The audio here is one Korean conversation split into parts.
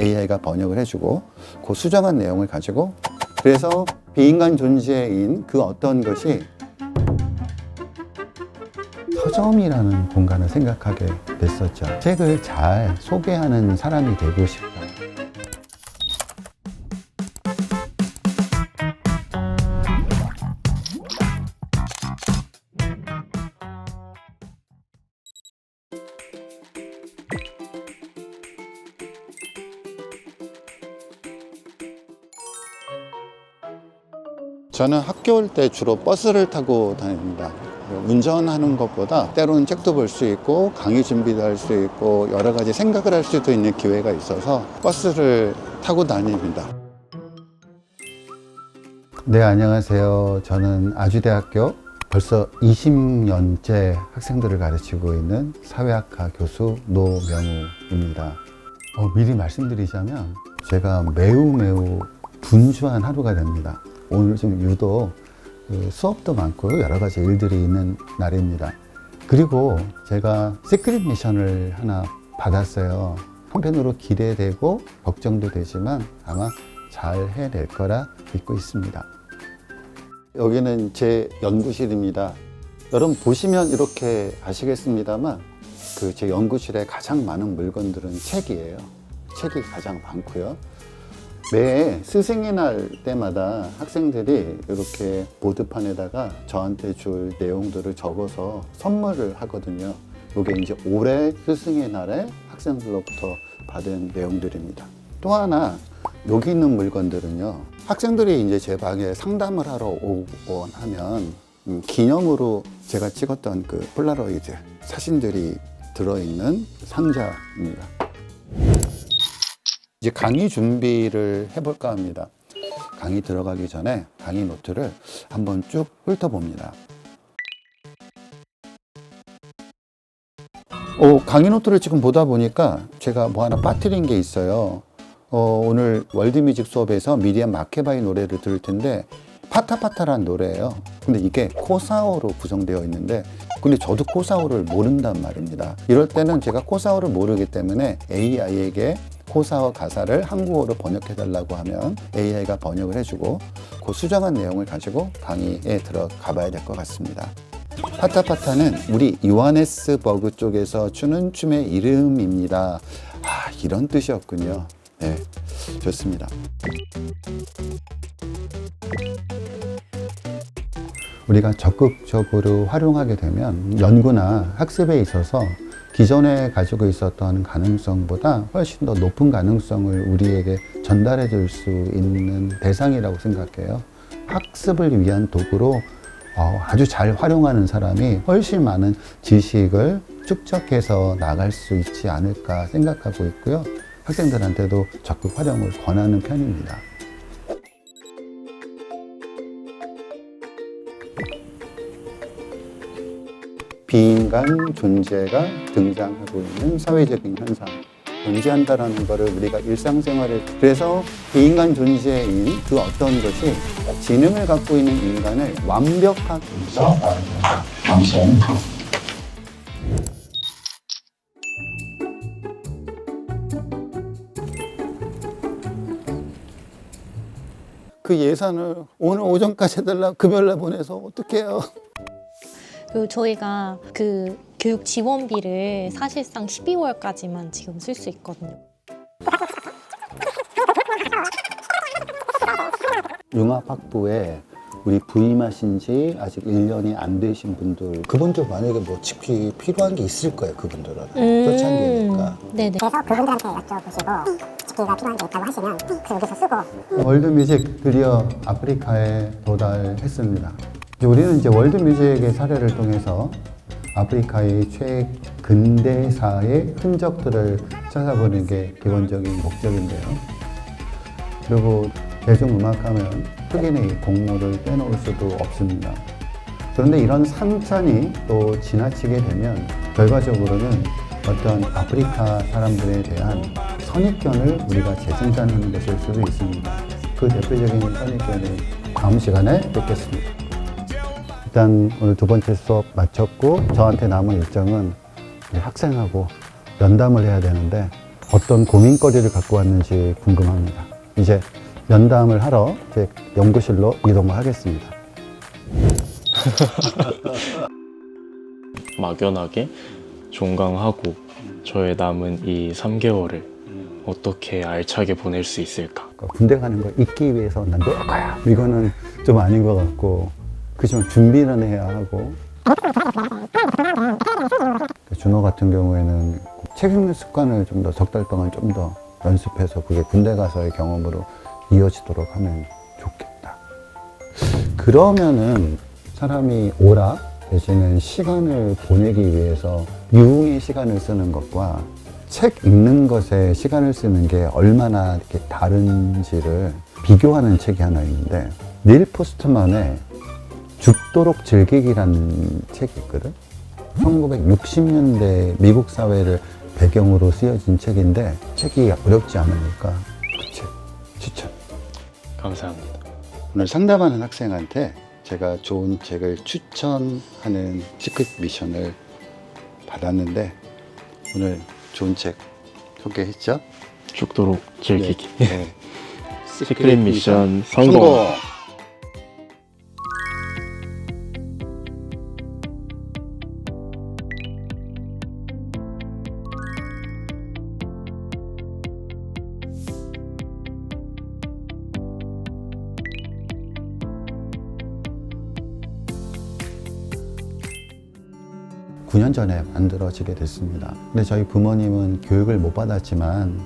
AI가 번역을 해주고 그 수정한 내용을 가지고 그래서 비인간 존재인 그 어떤 것이 서점이라는 공간을 생각하게 됐었죠. 책을 잘 소개하는 사람이 되고 싶다. 저는 학교 올 때 주로 버스를 타고 다닙니다. 운전하는 것보다 때로는 책도 볼 수 있고 강의 준비도 할 수 있고 여러 가지 생각을 할 수도 있는 기회가 있어서 버스를 타고 다닙니다. 네, 안녕하세요. 저는 아주대학교 벌써 20년째 학생들을 가르치고 있는 사회학과 교수 노명우입니다. 어, 미리 말씀드리자면 제가 매우 매우 분주한 하루가 됩니다. 오늘 좀 유독 그 수업도 많고 여러 가지 일들이 있는 날입니다. 그리고 제가 시크릿 미션을 하나 받았어요. 한편으로 기대되고 걱정도 되지만 아마 잘 해낼 거라 믿고 있습니다. 여기는 제 연구실입니다. 여러분 보시면 이렇게 아시겠습니다만 그 제 연구실에 가장 많은 물건들은 책이에요. 책이 가장 많고요. 매 스승의 날 때마다 학생들이 이렇게 보드판에다가 저한테 줄 내용들을 적어서 선물을 하거든요. 이게 이제 올해 스승의 날에 학생들로부터 받은 내용들입니다. 또 하나 여기 있는 물건들은요. 학생들이 이제 제 방에 상담을 하러 오곤 하면 음, 기념으로 제가 찍었던 그 폴라로이드 사진들이 들어있는 상자입니다. 이제 강의 준비를 해볼까 합니다. 강의 들어가기 전에 강의 노트를 한번 쭉 훑어봅니다. 어, 강의 노트를 지금 보다 보니까 제가 뭐 하나 빠뜨린 게 있어요. 어, 오늘 월드뮤직 수업에서 미디엄 마케바이 노래를 들을 텐데 파타파타란 노래예요. 근데 이게 코사오로 구성되어 있는데 근데 저도 코사오를 모른단 말입니다. 이럴 때는 제가 코사오를 모르기 때문에 AI에게 코사오 가사를 한국어로 번역해 달라고 하면 AI가 번역을 해주고 그 수정한 내용을 가지고 강의에 들어가 봐야 될 것 같습니다. 파타파타는 우리 요하네스버그 쪽에서 추는 춤의 이름입니다. 아, 이런 뜻이었군요. 네, 좋습니다. 우리가 적극적으로 활용하게 되면 연구나 학습에 있어서 기존에 가지고 있었던 가능성보다 훨씬 더 높은 가능성을 우리에게 전달해 줄 수 있는 대상이라고 생각해요. 학습을 위한 도구로 어, 아주 잘 활용하는 사람이 훨씬 많은 지식을 축적해서 나갈 수 있지 않을까 생각하고 있고요. 학생들한테도 적극 활용을 권하는 편입니다. 비인간 존재가 등장하고 있는 사회적인 현상. 존재한다라는 것을 우리가 일상생활에 그래서 비인간 존재인 그 어떤 것이 지능을 갖고 있는 인간을 완벽하게 그 예산을 오늘 오전까지 해달라 금요일날 보내서 어떡해요 그리고 저희가 그 교육 지원비를 사실상 12월까지만 지금 쓸 수 있거든요. 융합학부에 우리 부임하신 지 아직 1년이 안 되신 분들 그분들 만약에 뭐 집이 필요한 게 있을 거예요 그분들은. 그렇지 않겠습니까. 네네. 그래서 그분들한테 여쭤보시고 집기가 필요한 게 있다고 하시면 그 여기서 쓰고. 월드뮤직 드디어 아프리카에 도달했습니다 우리는 이제 월드뮤직의 사례를 통해서 아프리카의 최근대사의 흔적들을 찾아보는 게 기본적인 목적인데요 그리고 대중음악 하면 흑인의 공로를 빼놓을 수도 없습니다. 그런데 이런 상찬이 또 지나치게 되면 결과적으로는 어떤 아프리카 사람들에 대한 선입견을 우리가 재생산하는 것일 수도 있습니다. 그 대표적인 선입견을 다음 시간에 뵙겠습니다. 일단 오늘 두 번째 수업 마쳤고 저한테 남은 일정은 학생하고 면담을 해야 되는데 어떤 고민거리를 갖고 왔는지 궁금합니다. 이제 면담을 하러 제 연구실로 이동을 하겠습니다. 막연하게 종강하고 저의 남은 이 3개월을 어떻게 알차게 보낼 수 있을까? 군대 가는 거 잊기 위해서 난 놀 거야. 이거는 좀 아닌 것 같고, 그렇지만 준비는 해야 하고. 준호 같은 경우에는 책 읽는 습관을 좀 더 석 달 동안 좀 더 연습해서 그게 군대 가서의 경험으로 이어지도록 하면 좋겠다. 그러면은 사람이 오락 대신에 시간을 보내기 위해서 유흥의 시간을 쓰는 것과 책 읽는 것에 시간을 쓰는 게 얼마나 이렇게 다른지를 비교하는 책이 하나 있는데 닐 포스트만의 죽도록 즐기기라는 책이 있거든. 1960년대 미국 사회를 배경으로 쓰여진 책인데 책이 어렵지 않으니까 그 책 추천. 감사합니다. 오늘 상담하는 학생한테 제가 좋은 책을 추천하는 시크릿 미션을 받았는데 오늘 좋은 책 소개했죠? 죽도록 즐기기. 네. 시크릿 미션 성공. 구년 전에 만들어지게 됐습니다. 근데 저희 부모님은 교육을 못 받았지만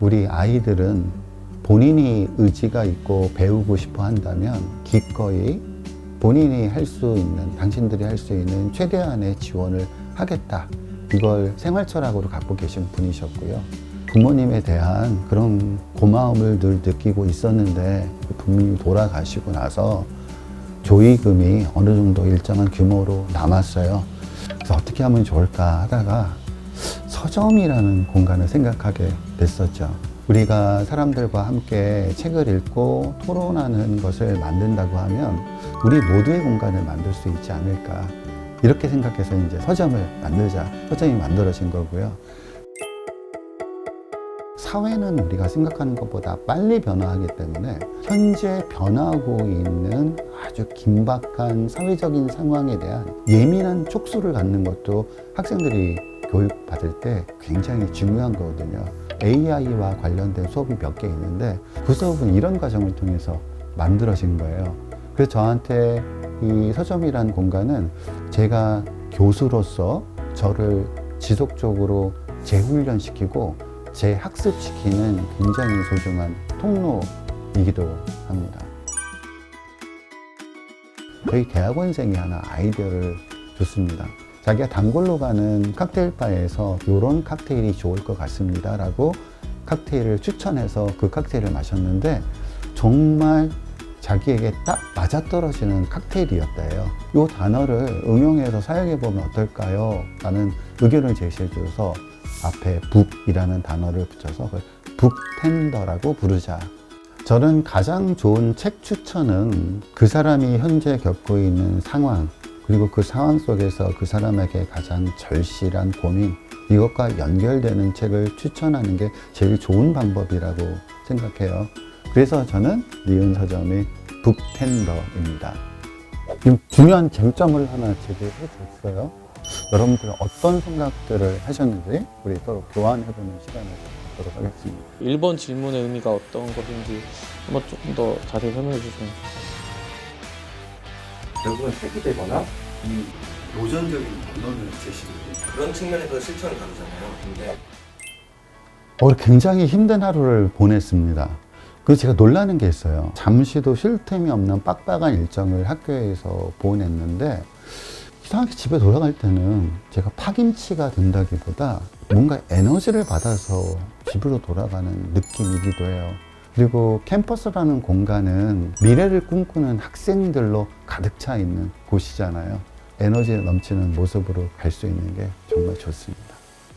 우리 아이들은 본인이 의지가 있고 배우고 싶어 한다면 기꺼이 본인이 할 수 있는, 당신들이 할 수 있는 최대한의 지원을 하겠다. 이걸 생활 철학으로 갖고 계신 분이셨고요. 부모님에 대한 그런 고마움을 늘 느끼고 있었는데 부모님이 돌아가시고 나서 조의금이 어느 정도 일정한 규모로 남았어요. 어떻게 하면 좋을까 하다가 서점이라는 공간을 생각하게 됐었죠. 우리가 사람들과 함께 책을 읽고 토론하는 것을 만든다고 하면 우리 모두의 공간을 만들 수 있지 않을까. 이렇게 생각해서 이제 서점을 만들자. 서점이 만들어진 거고요. 사회는 우리가 생각하는 것보다 빨리 변화하기 때문에 현재 변화하고 있는 아주 긴박한 사회적인 상황에 대한 예민한 촉수를 갖는 것도 학생들이 교육받을 때 굉장히 중요한 거거든요. AI와 관련된 수업이 몇 개 있는데 그 수업은 이런 과정을 통해서 만들어진 거예요. 그래서 저한테 이 서점이란 공간은 제가 교수로서 저를 지속적으로 재훈련시키고 재학습시키는 굉장히 소중한 통로이기도 합니다. 저희 대학원생이 하나 아이디어를 줬습니다. 자기가 단골로 가는 칵테일 바에서 이런 칵테일이 좋을 것 같습니다. 라고 칵테일을 추천해서 그 칵테일을 마셨는데 정말 자기에게 딱 맞아떨어지는 칵테일이었다요. 이 단어를 응용해서 사용해 보면 어떨까요? 라는 의견을 제시해 줘서 앞에 북이라는 단어를 붙여서 북텐더라고 부르자. 저는 가장 좋은 책 추천은 그 사람이 현재 겪고 있는 상황, 그리고 그 상황 속에서 그 사람에게 가장 절실한 고민, 이것과 연결되는 책을 추천하는 게 제일 좋은 방법이라고 생각해요. 그래서 저는 니은 서점의 북텐더입니다. 중요한 쟁점을 하나 제기해 줬어요. 여러분들은 어떤 생각들을 하셨는지 우리 서로 교환해보는 시간을 갖도록 하겠습니다. 1번 질문의 의미가 어떤 것인지 한번 조금 더 자세히 설명해 주시면 결국은 책이 되거나 이 도전적인 원론을 제시를 그런 측면에서 실천을 다루잖아요. 근데 어, 굉장히 힘든 하루를 보냈습니다. 그래서 제가 놀라는 게 있어요. 잠시도 쉴 틈이 없는 빡빡한 일정을 학교에서 보냈는데 이상하게 집에 돌아갈 때는 제가 파김치가 된다기보다 뭔가 에너지를 받아서 집으로 돌아가는 느낌이기도 해요. 그리고 캠퍼스라는 공간은 미래를 꿈꾸는 학생들로 가득 차 있는 곳이잖아요. 에너지 넘치는 모습으로 갈 수 있는 게 정말 좋습니다.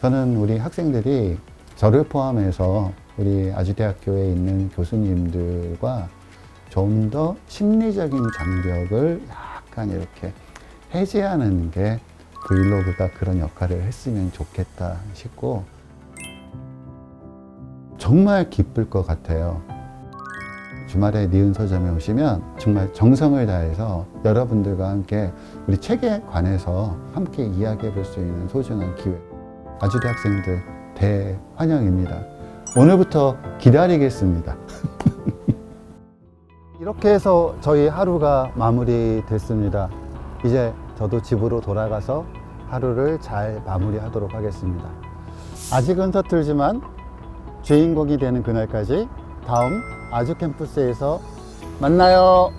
저는 우리 학생들이 저를 포함해서 우리 아주대학교에 있는 교수님들과 좀 더 심리적인 장벽을 약간 이렇게 해제하는 게 브이로그가 그런 역할을 했으면 좋겠다 싶고 정말 기쁠 것 같아요. 주말에 니은 서점에 오시면 정말 정성을 다해서 여러분들과 함께 우리 책에 관해서 함께 이야기해 볼 수 있는 소중한 기회. 아주대 학생들 대환영입니다. 오늘부터 기다리겠습니다. 이렇게 해서 저희 하루가 마무리됐습니다. 이제 저도 집으로 돌아가서 하루를 잘 마무리하도록 하겠습니다. 아직은 서툴지만 주인공이 되는 그날까지 다음 아주 캠퍼스에서 만나요.